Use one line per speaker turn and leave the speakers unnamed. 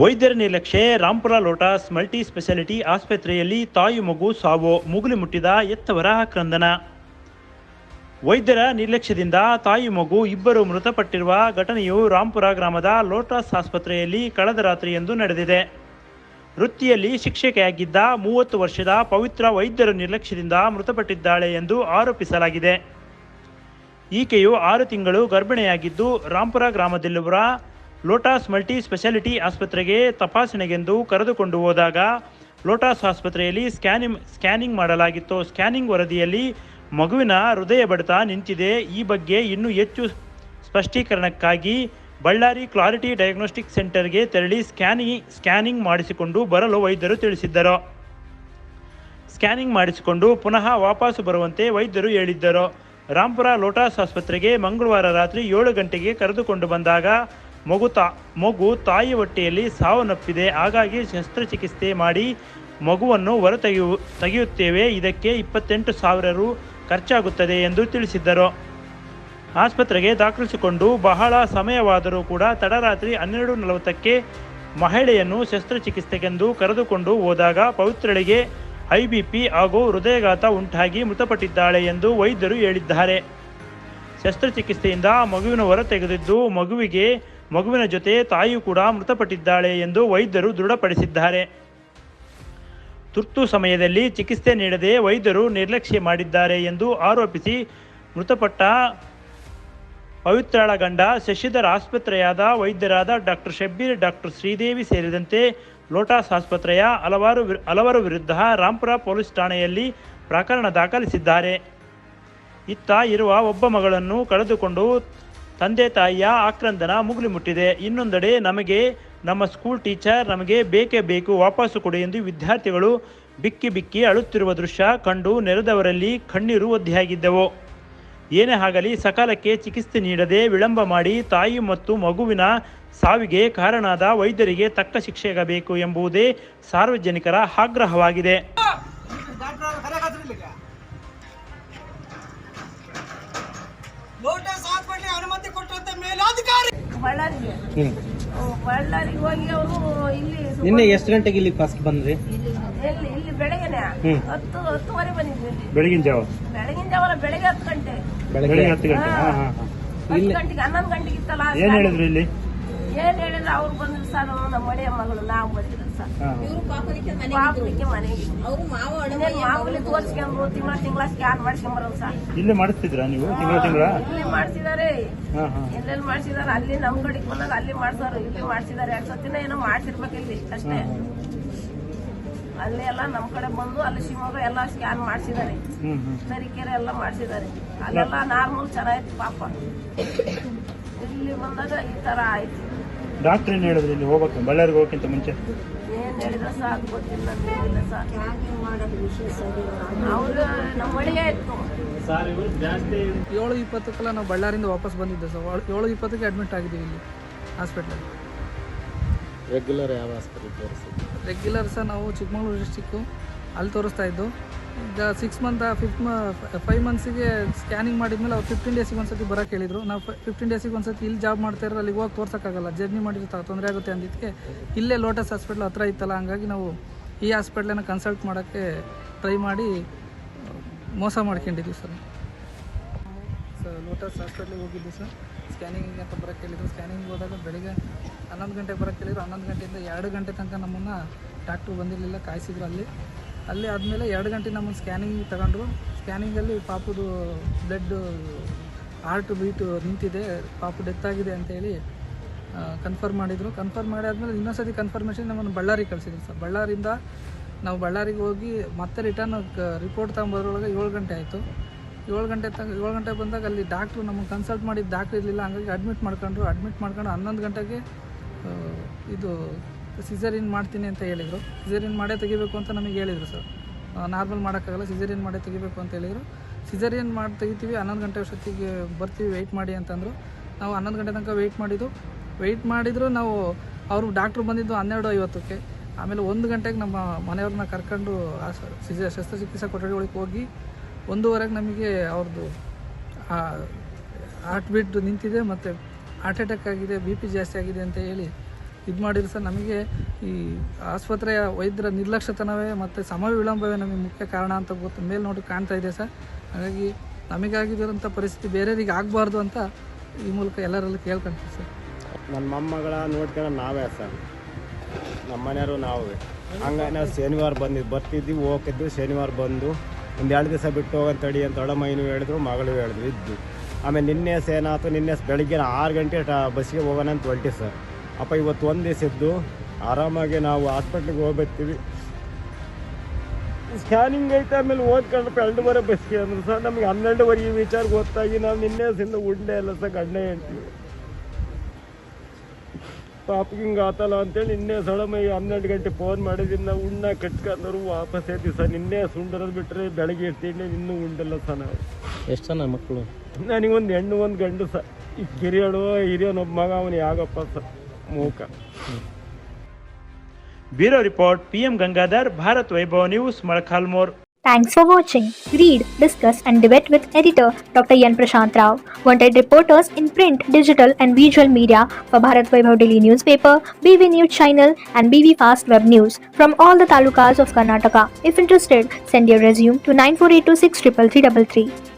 ವೈದ್ಯರ ನಿರ್ಲಕ್ಷ್ಯ Rampur lotus multi speciality ಆಸ್ಪತ್ರೆಯಲ್ಲಿ ತಾಯಿ ಮಗು ಸಾವು ಮುಗುಲಿ ಮುಟ್ಟಿದ ಎತ್ತವರ ಕ್ರಂದನ. ವೈದ್ಯರ ನಿರ್ಲಕ್ಷ್ಯದಿಂದ ತಾಯಿ ಮಗು ಇಬ್ಬರು ಮೃತಪಟ್ಟಿರುವ ಘಟನೆಯು ರಾಂಪುರ ಗ್ರಾಮದ ಲೋಟಸ್ ಆಸ್ಪತ್ರೆಯಲ್ಲಿ ಕಳೆದ ರಾತ್ರಿಯಂದು ನಡೆದಿದೆ. ವೃತ್ತಿಯಲ್ಲಿ ಶಿಕ್ಷಕಿಯಾಗಿದ್ದ ಮೂವತ್ತು ವರ್ಷದ ಪವಿತ್ರ ವೈದ್ಯರ ನಿರ್ಲಕ್ಷ್ಯದಿಂದ ಮೃತಪಟ್ಟಿದ್ದಾಳೆ ಎಂದು ಆರೋಪಿಸಲಾಗಿದೆ. ಈಕೆಯು ಆರು ತಿಂಗಳು ಗರ್ಭಿಣಿಯಾಗಿದ್ದು ರಾಂಪುರ ಗ್ರಾಮದಲ್ಲಿರುವ ಲೋಟಸ್ ಮಲ್ಟಿ ಸ್ಪೆಷಾಲಿಟಿ ಆಸ್ಪತ್ರೆಗೆ ತಪಾಸಣೆಗೆಂದು ಕರೆದುಕೊಂಡು ಹೋದಾಗ ಲೋಟಾಸ್ ಆಸ್ಪತ್ರೆಯಲ್ಲಿ ಸ್ಕ್ಯಾನಿಂಗ್ ಸ್ಕ್ಯಾನಿಂಗ್ ಮಾಡಲಾಗಿತ್ತು. ಸ್ಕ್ಯಾನಿಂಗ್ ವರದಿಯಲ್ಲಿ ಮಗುವಿನ ಹೃದಯ ಬಡಿತ ನಿಂತಿದೆ. ಈ ಬಗ್ಗೆ ಇನ್ನೂ ಹೆಚ್ಚು ಸ್ಪಷ್ಟೀಕರಣಕ್ಕಾಗಿ ಬಳ್ಳಾರಿ ಕ್ಲಾರಿಟಿ ಡಯಾಗ್ನೋಸ್ಟಿಕ್ ಸೆಂಟರ್ಗೆ ತೆರಳಿ ಸ್ಕ್ಯಾನಿ, ಸ್ಕ್ಯಾನಿಂಗ್ ಮಾಡಿಸಿಕೊಂಡು ಬರಲು ವೈದ್ಯರು ತಿಳಿಸಿದ್ದರು. ಸ್ಕ್ಯಾನಿಂಗ್ ಮಾಡಿಸಿಕೊಂಡು ಪುನಃ ವಾಪಸ್ಸು ಬರುವಂತೆ ವೈದ್ಯರು ಹೇಳಿದ್ದರು. ರಾಂಪುರ ಲೋಟಾಸ್ ಆಸ್ಪತ್ರೆಗೆ ಮಂಗಳವಾರ ರಾತ್ರಿ ಏಳು ಗಂಟೆಗೆ ಕರೆದುಕೊಂಡು ಬಂದಾಗ ಮಗು ತಾ ಮಗು ತಾಯಿ ಹೊಟ್ಟೆಯಲ್ಲಿ ಸಾವನ್ನಪ್ಪಿದೆ ಹಾಗಾಗಿ ಶಸ್ತ್ರಚಿಕಿತ್ಸೆ ಮಾಡಿ ಮಗುವನ್ನು ಹೊರ ತೆಗೆಯು ತೆಗೆಯುತ್ತೇವೆ. ಇದಕ್ಕೆ ಇಪ್ಪತ್ತೆಂಟು ಸಾವಿರ ರು ಖರ್ಚಾಗುತ್ತದೆ ಎಂದು ತಿಳಿಸಿದ್ದರು. ಆಸ್ಪತ್ರೆಗೆ ದಾಖಲಿಸಿಕೊಂಡು ಬಹಳ ಸಮಯವಾದರೂ ಕೂಡ ತಡರಾತ್ರಿ ಹನ್ನೆರಡು ನಲವತ್ತಕ್ಕೆ ಮಹಿಳೆಯನ್ನು ಶಸ್ತ್ರಚಿಕಿತ್ಸೆಗೆಂದು ಕರೆದುಕೊಂಡು ಹೋದಾಗ ಪವಿತ್ರಳಿಗೆ ಐ ಬಿ ಪಿ ಹಾಗೂ ಹೃದಯಘಾತ ಉಂಟಾಗಿ ಮೃತಪಟ್ಟಿದ್ದಾಳೆ ಎಂದು ವೈದ್ಯರು ಹೇಳಿದ್ದಾರೆ. ಶಸ್ತ್ರಚಿಕಿತ್ಸೆಯಿಂದ ಮಗುವಿನ ಹೊರ ತೆಗೆದಿದ್ದು ಮಗುವಿಗೆ ಮಗುವಿನ ಜೊತೆ ತಾಯಿಯೂ ಕೂಡ ಮೃತಪಟ್ಟಿದ್ದಾಳೆ ಎಂದು ವೈದ್ಯರು ದೃಢಪಡಿಸಿದ್ದಾರೆ. ತುರ್ತು ಸಮಯದಲ್ಲಿ ಚಿಕಿತ್ಸೆ ನೀಡದೆ ವೈದ್ಯರು ನಿರ್ಲಕ್ಷ್ಯ ಮಾಡಿದ್ದಾರೆ ಎಂದು ಆರೋಪಿಸಿ ಮೃತಪಟ್ಟ ಪವಿತ್ರಾಳ ಗಂಡ ಶಶಿಧರ್ ಆಸ್ಪತ್ರೆಯಾದ ವೈದ್ಯರಾದ ಡಾಕ್ಟರ್ ಶಬ್ಬೀರ್, ಡಾಕ್ಟರ್ ಶ್ರೀದೇವಿ ಸೇರಿದಂತೆ ಲೋಟಾಸ್ ಆಸ್ಪತ್ರೆಯ ಹಲವಾರು ವಿರ್- ಹಲವರ ವಿರುದ್ಧ ರಾಂಪುರ ಪೊಲೀಸ್ ಠಾಣೆಯಲ್ಲಿ ಪ್ರಕರಣ ದಾಖಲಿಸಿದ್ದಾರೆ. ಇತ್ತ ಇರುವ ಒಬ್ಬ ಮಗಳನ್ನು ಕಳೆದುಕೊಂಡು ತಂದೆ ತಾಯಿಯ ಆಕ್ರಂದನ ಮುಗಿಲು ಮುಟ್ಟಿದೆ. ಇನ್ನೊಂದೆಡೆ ನಮಗೆ ನಮ್ಮ ಸ್ಕೂಲ್ ಟೀಚರ್ ನಮಗೆ ಬೇಕೇ ಬೇಕು, ವಾಪಸ್ಸು ಕೊಡಿ ಎಂದು ವಿದ್ಯಾರ್ಥಿಗಳು ಬಿಕ್ಕಿ ಬಿಕ್ಕಿ ಅಳುತ್ತಿರುವ ದೃಶ್ಯ ಕಂಡು ನೆರೆದವರಲ್ಲಿ ಕಣ್ಣೀರು ಒದ್ದೆಯಾಗಿದ್ದವು. ಏನೇ ಆಗಲಿ ಸಕಾಲಕ್ಕೆ ಚಿಕಿತ್ಸೆ ನೀಡದೆ ವಿಳಂಬ ಮಾಡಿ ತಾಯಿ ಮತ್ತು ಮಗುವಿನ ಸಾವಿಗೆ ಕಾರಣಾದ ವೈದ್ಯರಿಗೆ ತಕ್ಕ ಶಿಕ್ಷೆಯಾಗಬೇಕು ಎಂಬುದೇ ಸಾರ್ವಜನಿಕರ ಆಗ್ರಹವಾಗಿದೆ.
ಮೇಲಾಧಿಕಾರಿ
ಬಳ್ಳಾರಿಗೆ. ಬಳ್ಳಾರಿಗೆ ಹೋಗಿ ಅವರು ಇಲ್ಲಿ
ನಿನ್ನೆ ಎಷ್ಟು ಗಂಟೆಗೆ ಇಲ್ಲಿ ಫಸ್ಟ್ ಬಂದ್ರಿ?
ಇಲ್ಲಿ ಎಲ್ಲಿ ಇಲ್ಲಿ ಬೆಳಗ್ಗೆನೆ.
ಹ್ಮ್.
ಹತ್ತು ಹತ್ತುವರೆ ಬಂದಿದ್ವಿ ಇಲ್ಲಿ.
ಬೆಳಗಿನ ಜಾವ
ಬೆಳಗಿನ ಜಾವ ಬೆಳಗ್ಗೆ ಹತ್ತು ಗಂಟೆ.
ಬೆಳಗ್ಗೆ ಹತ್ತು ಗಂಟೆ
ಹಾ.
ಹಾ ಹಾ.
ಹತ್ತು ಗಂಟೆಗೆ ಹನ್ನೊಂದು ಗಂಟೆಗೆ ಇತ್ತಲ್ಲ
ಏನ್ ಹೇಳಿದ್ರು ಇಲ್ಲಿ?
ಏನ್ ಹೇಳಿದ್ರೆ ಅವ್ರು ಬಂದ್ರು ಸರ್ ನಮ್ಮ ಮಳೆಯ ಮಗಳು ನಾವು ಬಂದಿದ್ರು ಸರ್.
ಹಾ.
ಪಾಪಕ್ಕೆ ಮನೆಗೆ
ಅವರು ಮಾವ
ಇನ್ನೇನ್ ಮಾಮೂಲಿ ತೋರ್ಸ್ಕೊಂಡ್ರು ತಿಂಗಳ ತಿಂಗಳ ಸ್ಕ್ಯಾನ್ ಮಾಡ್ಸ್ಕೊಂಬರೋದು ಸರ್?
ಇಲ್ಲೇ ಮಾಡಿಸ್ತಿದ್ರಾ ನೀವು? ತಿಂಗಳ ತಿಂಗಳ?
ಇಲ್ಲಿ ಮಾಡ್ಸಿದಾರೆ. ಎಲ್ಲೆಲ್ಲಿ ಮಾಡ್ಸಿದಾರೆ? ಅಲ್ಲಿ ನಮ್ ಕಡೆಗೆ ಬಂದಾಗ ಅಲ್ಲಿ ಮಾಡ್ಸಾರ ಇಲ್ಲಿ ಮಾಡಿಸಿದಾರೆ. ಎರಡ್ ಸತಿನ ಏನೋ ಮಾಡ್ಸಿರ್ಬೇಕು ಇಲ್ಲಿ ಅಷ್ಟೇ. ಅಲ್ಲಿ ಎಲ್ಲ ನಮ್ ಕಡೆ ಬಂದು ಅಲ್ಲಿ ಶಿವಮೊಗ್ಗ ಎಲ್ಲ ಸ್ಕ್ಯಾನ್ ಮಾಡ್ಸಿದಾರೆ.
ಹ್ಮ್ ಹ್ಮ್.
ತರೀಕೆರೆ ಎಲ್ಲ ಮಾಡ್ಸಿದಾರೆ. ಅಲ್ಲೆಲ್ಲ ನಾರ್ಮಲ್ ಚೆನ್ನಾಗಿತ್ತು ಪಾಪ. ಇಲ್ಲಿ ಬಂದಾಗ ಈ ತರ ಆಯ್ತು.
ಡಾಕ್ಟರ್ ಏನು ಹೇಳಿದ್ರು ಇಲ್ಲಿ ಹೋಗ್ಬೇಕು? ಬಳ್ಳಾರಿಗೆ ಹೋಗಕ್ಕಿಂತ ಮುಂಚೆ?
ಏನ್ ಹೇಳಿದ್ರೆ ಗೊತ್ತಿಲ್ಲ ಅವ್ರು ನಮ್ಮ ಇತ್ತು.
ಏಳು ಇಪ್ಪತ್ತಕ್ಕೆಲ್ಲ ನಾವು ಬಳ್ಳಾರಿಂದ ವಾಪಸ್ ಬಂದಿದ್ದೆ ಸರ್. ಏಳು- ಏಳು ಇಪ್ಪತ್ತಕ್ಕೆ ಅಡ್ಮಿಟ್ ಆಗಿದ್ದೀವಿ ಇಲ್ಲಿ ಹಾಸ್ಪಿಟ್ಲಲ್ಲಿ
ರೆಗ್ಯುಲರ್ ಯಾವ ಹಾಸ್ಪಿಟಲ್
ರೆಗ್ಯುಲರ್ ಸರ್ ನಾವು ಚಿಕ್ಕಮಗಳೂರು ಡಿಸ್ಟಿಕ್ಕು ಅಲ್ಲಿ ತೋರಿಸ್ತಾ ಇದ್ದು. ಸಿಕ್ಸ್ ಮಂತ್ ಫಿಫ್ತ್ ಫೈವ್ ಮಂತ್ಸಿಗೆ ಸ್ಕ್ಯಾನಿಂಗ್ ಮಾಡಿದ್ಮೇಲೆ ಅವ್ರು ಫಿಫ್ಟೀನ್ ಡೇಸಿಗೆ ಒಂದ್ಸತಿ ಬರಕ್ಕೆ ಹೇಳಿದರು. ನಾವು ಫಿಫ್ಟೀನ್ ಡೇಸಿಗೆ ಒಂದ್ಸತಿ ಇಲ್ಲಿ ಜಾಬ್ ಮಾಡ್ತಾ ಇರೋ ಅಲ್ಲಿಗೆ ಹೋಗಿ ತೋರ್ಸೋಕ್ಕಾಗಲ್ಲ. ಜರ್ನಿ ಮಾಡಿದ್ರೆ ತೊಂದರೆ ಆಗುತ್ತೆ ಅಂದಿದ್ದಕ್ಕೆ ಇಲ್ಲೇ ಲೋಟಸ್ ಹಾಸ್ಪಿಟ್ಲ್ ಹತ್ರ ಇತ್ತಲ್ಲ, ಹಂಗಾಗಿ ನಾವು ಈ ಹಾಸ್ಪಿಟ್ಲನ್ನು ಕನ್ಸಲ್ಟ್ ಮಾಡೋಕ್ಕೆ ಟ್ರೈ ಮಾಡಿ, ಮೋಸ ಮಾಡ್ಕೊಂಡಿದ್ವಿ ಸರ್. ಸರ್ ಲೋಟಸ್ ಹಾಸ್ಪಿಟ್ಲಿಗೆ ಹೋಗಿದ್ದೆ ಸರ್. ಸ್ಕ್ಯಾನಿಂಗ್ ಅಂತ ಬರೋಕ್ಕೆ ಹೇಳಿದ್ರು. ಸ್ಕ್ಯಾನಿಂಗ್ ಹೋದಾಗ ಬೆಳಿಗ್ಗೆ ಹನ್ನೊಂದು ಗಂಟೆಗೆ ಬರೋಕ್ಕೆ ಹೇಳಿದ್ರು. ಹನ್ನೊಂದು ಗಂಟೆಯಿಂದ ಎರಡು ಗಂಟೆ ತನಕ ನಮ್ಮನ್ನು ಡಾಕ್ಟ್ರು ಬಂದಿರಲಿಲ್ಲ, ಕಾಯಿಸಿದ್ರು ಅಲ್ಲಿ. ಅಲ್ಲಿ ಆದಮೇಲೆ ಎರಡು ಗಂಟೆ ನಮ್ಮ ಸ್ಕ್ಯಾನಿಂಗ್ ತಗೊಂಡ್ರು. ಸ್ಕ್ಯಾನಿಂಗಲ್ಲಿ ಪಾಪುದು ಬ್ಲಡ್ ಹಾರ್ಟ್ ಬೀಟು ನಿಂತಿದೆ. ಪಾಪು ಡೆತ್ ಆಗಿದೆ ಅಂತೇಳಿ ಕನ್ಫರ್ಮ್ ಮಾಡಿದರು. ಕನ್ಫರ್ಮ್ ಮಾಡಿ ಆದಮೇಲೆ ಇನ್ನೊಂದ್ಸತಿ ಕನ್ಫರ್ಮೇಷನ್ ನಮ್ಮನ್ನು ಬಳ್ಳಾರಿಗೆ ಕಳಿಸಿದ್ರು ಸರ್. ಬಳ್ಳಾರಿಯಿಂದ ನಾವು ಬಳ್ಳಾರಿಗೆ ಹೋಗಿ ಮತ್ತೆ ರಿಟರ್ನ್ ರಿಪೋರ್ಟ್ ತಗೊಂಬರೋಳಗೆ ಏಳು ಗಂಟೆ ಆಯಿತು. ಏಳು ಗಂಟೆ ತನಕ ಏಳು ಗಂಟೆ ಬಂದಾಗ ಅಲ್ಲಿ ಡಾಕ್ಟ್ರು ನಮಗೆ ಕನ್ಸಲ್ಟ್ ಮಾಡಿದ ಡಾಕ್ಟ್ರ್ ಇರಲಿಲ್ಲ. ಹಂಗಾಗಿ ಅಡ್ಮಿಟ್ ಮಾಡ್ಕೊಂಡ್ರು. ಅಡ್ಮಿಟ್ ಮಾಡ್ಕೊಂಡು ಹನ್ನೊಂದು ಗಂಟೆಗೆ ಇದು ಸಿಸರಿನ್ ಮಾಡ್ತೀನಿ ಅಂತ ಹೇಳಿದರು. ಸಿಸರಿನ್ ಮಾಡೇ ತೆಗಿಬೇಕು ಅಂತ ನಮಗೆ ಹೇಳಿದರು ಸರ್ ನಾರ್ಮಲ್ ಮಾಡೋಕ್ಕಾಗಲ್ಲ ಸಿಸರಿನ್ ಮಾಡೇ ತೆಗಿಬೇಕು ಅಂತ ಹೇಳಿದರು. ಸಿಸರಿಯನ್ ಮಾಡಿ ತೆಗಿತೀವಿ, ಹನ್ನೊಂದು ಗಂಟೆ ಅಷ್ಟೊತ್ತಿಗೆ ಬರ್ತೀವಿ ವೆಯ್ಟ್ ಮಾಡಿ ಅಂತಂದರು. ನಾವು ಹನ್ನೊಂದು ಗಂಟೆ ತನಕ ವೆಯ್ಟ್ ಮಾಡಿದ್ದು. ವೆಯ್ಟ್ ಮಾಡಿದ್ರು ನಾವು, ಅವರು ಡಾಕ್ಟ್ರು ಬಂದಿದ್ದು ಹನ್ನೆರಡು ಐವತ್ತಕ್ಕೆ. ಆಮೇಲೆ ಒಂದು ಗಂಟೆಗೆ ನಮ್ಮ ಮನೆಯವ್ರನ್ನ ಕರ್ಕೊಂಡು ಸಿಜ ಶಸ್ತ್ರಚಿಕಿತ್ಸಾ ಕೊಠಡಿಗಳಿಗೆ ಹೋಗಿ ಒಂದೂವರೆಗೆ ನಮಗೆ ಅವ್ರದ್ದು ಹಾರ್ಟ್ ಬೀಟ್ ನಿಂತಿದೆ ಮತ್ತು ಹಾರ್ಟ್ ಅಟ್ಯಾಕ್ ಆಗಿದೆ ಬಿ ಪಿ ಜಾಸ್ತಿ ಆಗಿದೆ ಅಂತ ಹೇಳಿ ಇದು ಮಾಡಿದ್ರು ಸರ್ ನಮಗೆ ಈ ಆಸ್ಪತ್ರೆಯ ವೈದ್ಯರ ನಿರ್ಲಕ್ಷ್ಯತನವೇ ಮತ್ತು ಸಮಯ ವಿಳಂಬವೇ ನಮಗೆ ಮುಖ್ಯ ಕಾರಣ ಅಂತ ಗೊತ್ತು, ಮೇಲೆ ನೋಡಿ ಕಾಣ್ತಾ ಇದೆ ಸರ್. ಹಾಗಾಗಿ ನಮಗಾಗಿರೋಂಥ ಪರಿಸ್ಥಿತಿ ಬೇರೆಯವರಿಗೆ ಆಗಬಾರ್ದು ಅಂತ ಈ ಮೂಲಕ ಎಲ್ಲರಲ್ಲೂ ಕೇಳ್ಕೊಂತೀವಿ ಸರ್.
ನನ್ನ ಮೊಮ್ಮಗಳ ನೋಡ್ಕೊಂಡು ನಾವೇ ಸರ್. ನಮ್ಮ ಮನೆಯವರು ನಾವೇ. ಹಂಗಾಗಿ ನಾವು ಶನಿವಾರ ಬಂದಿದ್ದು ಬರ್ತಿದ್ವಿ ಹೋಗಿದ್ವಿ ಶನಿವಾರ ಬಂದು ಒಂದು ಎರಡು ದಿವಸ ಬಿಟ್ಟು ಹೋಗಂತ ತಡಿ ಅಂತ ದೊಡ್ಡಮ್ಮನೂ ಹೇಳಿದ್ರು, ಮಗಳು ಹೇಳಿದ್ರು ಇದ್ದು ಆಮೇಲೆ ನಿನ್ನೆ ಏನಾಯ್ತು, ನಿನ್ನೆ ಬೆಳಗ್ಗೆ ಆರು ಗಂಟೆ ಟ, ಬಸ್ಸಿಗೆ ಹೋಗೋಣ ಅಂತ ಹೊರಟಿ ಸರ್. ಅಪ್ಪ ಇವತ್ತು ಒಂದು ದಿವಸ ಇದ್ದು ಆರಾಮಾಗಿ ನಾವು ಹಾಸ್ಪಿಟ್ಲಿಗೆ ಹೋಗ್ಬರ್ತೀವಿ. ಸ್ಕ್ಯಾನಿಂಗ್ ಐತೆ ಆಮೇಲೆ ಓದ್ಕೊಂಡು ಎರಡೂವರೆ ಬಸ್ಗೆ ಅಂದ್ರು. ಸರ್ ನಮಗೆ ಈ ವಿಚಾರ ಗೊತ್ತಾಗಿ ನಾವು ನಿನ್ನೆ ಸಿಂದ ಉಂಡೆ ಎಲ್ಲ ಸರ್ ಗಂಡೆ ಹೇಳ್ತೀವಿ. ಪಾಪಗೆ ಹಿಂಗೆ ಆತಲ್ಲ ಅಂತೇಳಿ ನಿನ್ನೆ ಸೊಳಮೈ ಹನ್ನೆರಡು ಗಂಟೆ ಫೋನ್ ಮಾಡಿದ್ದೀನಿ ನಾವು ಉಣ್ಣ ಕಟ್ಕೊಂಡ್ರು ವಾಪಸ್ ಐತಿ ಸರ್ ನಿನ್ನೆ ಸುಂಡರದ್ ಬಿಟ್ಟರೆ ಬೆಳಗ್ಗೆ ಇರ್ತೀನಿ. ಇನ್ನೂ ಉಂಡಲ್ಲ ಸರ್ ನಾವು.
ಎಷ್ಟು ಜನ ಮಕ್ಕಳು?
ನನಗೊಂದು ಹೆಣ್ಣು ಒಂದು ಗಂಡು ಸರ್. ಈ ಕಿರಿಯಳು ಹಿರಿಯನೊಬ್ಬ ಮಗ ಅವನು ಯಾಗಪ್ಪ ಸರ್. मुँह
bureau report PM Gangadhar Bharat Vaibhav news मड़खालमोर
Thanks for watching. Read, discuss, and debate with editor Dr. Yan Prashant Rao. Wanted reporters in print, digital, and visual media for Bharat Vaibhav Daily Newspaper, BV News Channel, and BV Fast Web News from all the talukas of Karnataka. If interested, send your resume to 9482633333.